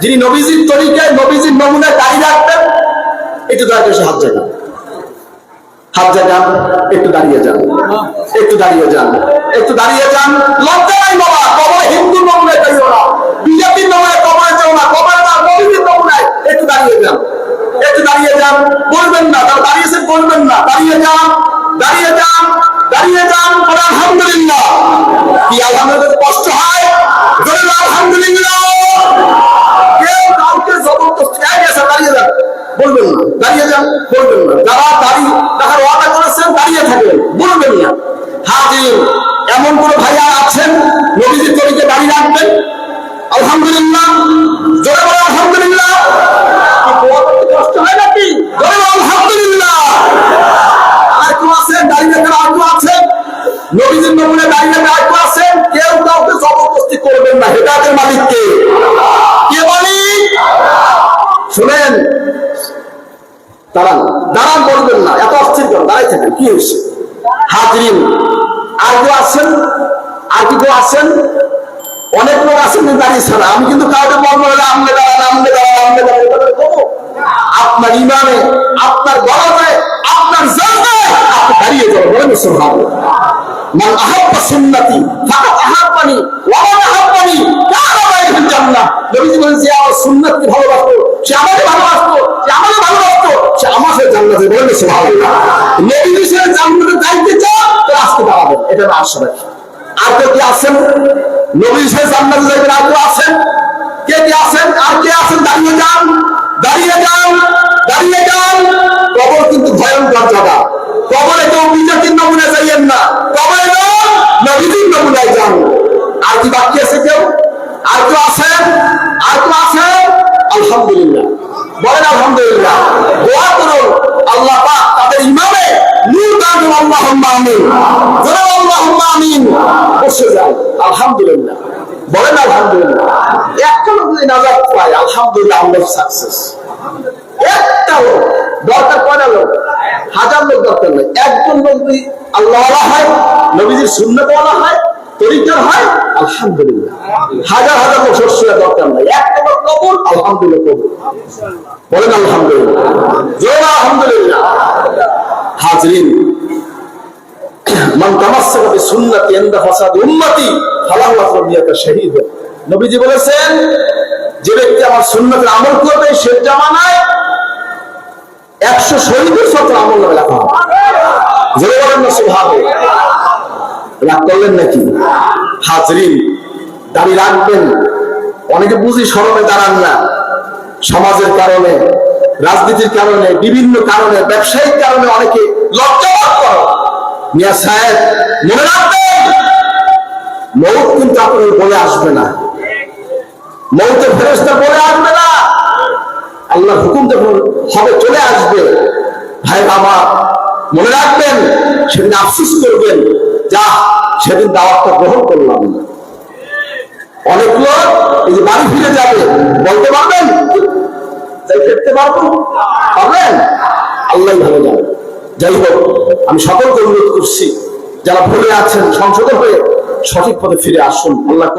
যিনি নবীজির তরিকায়, নবীজির নমুনায় দাঁড়িয়ে রাখবেন, একটু করে সে হাত জায়গা হাত জাগান, একটু দাঁড়িয়ে যান। একটু দাঁড়িয়ে যান। একটু দাঁড়িয়ে যান। লজ্জা নাই বাবা নমুনায় না, বিজেপির নমুনায় কবরে না কবরে না, নবীজির নমুনায় একটু দাঁড়িয়ে যান। একটু দাঁড়িয়ে যান, বলবেন না তারা দাঁড়িয়েছেন বলবেন না, দাঁড়িয়ে যান দাঁড়িয়ে যান দাঁড়িয়ে যান আলহামদুলিল্লাহ। কি আলহামদুলিল্লাহ? বলবেন না। দাঁড়িয়ে যান, বলবেন না। যারা দাঁড়িয়ে দেখার ওয়াদা করেছেন, দাঁড়িয়ে থাকবেন, বলবেন না। হাজির, এমন কোন ভাইয়া আছেন নবীজির তরিকে দাঁড়িয়ে রাখবেন? আলহামদুলিল্লাহ। জোরে বলে আলহামদুলিল্লাহ। কষ্ট হয় নাকি জোরে বলে আলহামদুলিল্লাহ। আর কেউ আছেন, দাঁড়িয়ে রাখার আর কেউ আছেন? নবীজির নমুনে দাঁড়িয়ে রাখার আর কেউ আছেন? কেউ কাউকে জবরদস্তি করবেন না, হেদায়তের মালিক কে কে মালিক? শুনেন দাঁড়ান দাঁড়ান বলবেন না, এত অস্থির দাঁড়াই থাকেন, কি হয়েছে? হাজরিন, আর কেউ আর কি কেউ অনেক লোক আছেন কিন্তু দাঁড়িয়ে ছাড়া। আমি কিন্তু কাউকে বলব না, আমলে দাঁড়ান আমলে দাঁড়ান আমলে দাঁড়ান। আপনার ইমানে আপনার গলাতে আপনার জায়গায় আপনি দাঁড়িয়ে যাবেন বলেন সুবহানাল্লাহ মান আহাব্বা সুন্নতি, ফাকাত আহাব্বানি, ওয়া মান আহাব্বানি কানা বাইহিল জান্নাহ। নবীজি বলেন যে, আমার ভালোবাসতো সে আমাকে ভালোবাসতো, সে আমাকে ভালোবাসতো, সে আমার সাথে জান্নাতে বলেন সুবহানাল্লাহ। নবীজি সে জান্নাতে যাইতে চান তো আজকে দাঁড়াবেন এটা আমার আশা আর কেউ কি আছেন? নবীজি সে জান্নাতে যাইবেন আছেন? কে কে আছেন? আর কে আছেন? দাঁড়িয়ে যান দাঁড়িয়ে যান দাঁড়িয়ে যান। কবর কিন্তু ভয়ঙ্কর জায়গা। কবরে কেউ বিজাতির নমুনা যাইয়েন না। কবরে যান নবীজির নমুনায় যান। আর কি বাকি আছে কেউ? আর কেউ আছেন? আর কেউ আছেন? আলহামদুলিল্লাহ। বলেন আলহামদুলিল্লাহ। দোয়া করুন, আল্লাহ পাক তাদের ইমামে নূর দান আল্লাহুম্মা আমিন। জোরে আল্লাহুম্মা আমিন। বসে যান, আলহামদুলিল্লাহ। বলেন আলহামদুলিল্লাহ। একটা যদি নাজাত পায়, আলহামদুলিল্লাহ আমরা সাকসেস একটা লোক, দরকার কয়টা লোক, হাজার লোক দরকার নেই। একজন লোক যদি আল্লাহ হয়, নবীজির শূন্য বলা হয় তরিকার হয়, আলহামদুলিল্লাহ। হাজার হাজার লোক শস্য দরকার নাই। একটা লোক কবুল, আলহামদুলিল্লাহ কবুল। বলেন আলহামদুলিল্লাহ। আলহামদুলিল্লাহ। হাজরিন, মান তামাসসাকা বিসুন্নতি ইনদা ফাসাদ উম্মতি শাহীদ। নবীজি বলেছেন, যে ব্যক্তি আমার সুন্নতের আমল করবে, সে জামানায় একশো শহীদের সাথে আমল নামে লেখা হবে। জোরে বলেন না রাগ করলেন নাকি? হাজরিন দাঁড়িয়ে রাখবেন। অনেকে বুঝি স্মরণে দাঁড়ান না। সমাজের কারণে, রাজনীতির কারণে, বিভিন্ন কারণে, ব্যবসায়িক কারণে অনেকে লজ্জাবোধ করো মিয়া সাহেব মৌত কিন্তু আপনার বলে আসবে না। মৌতের ফেরস্তা বলে আসবে না। আল্লাহ হুকুম যখন হবে, চলে আসবে। ভাই বাবা মনে রাখবেন, সেদিন আফসোস করবেন। যা, সেদিন দাওয়াতটা গ্রহণ করলাম। অনেক লোক এই যে বাড়ি ফিরে যাবে, বলতে পারবেন? তাই ফিরতে পারব? পারবেন? আল্লাহ ভালো যাবে যাই হোক, আমি সকলকে অনুরোধ করছি, যারা ভুলে আছেন সংশোধন হয়ে সঠিক পথে ফিরে আসুন। আল্লাহ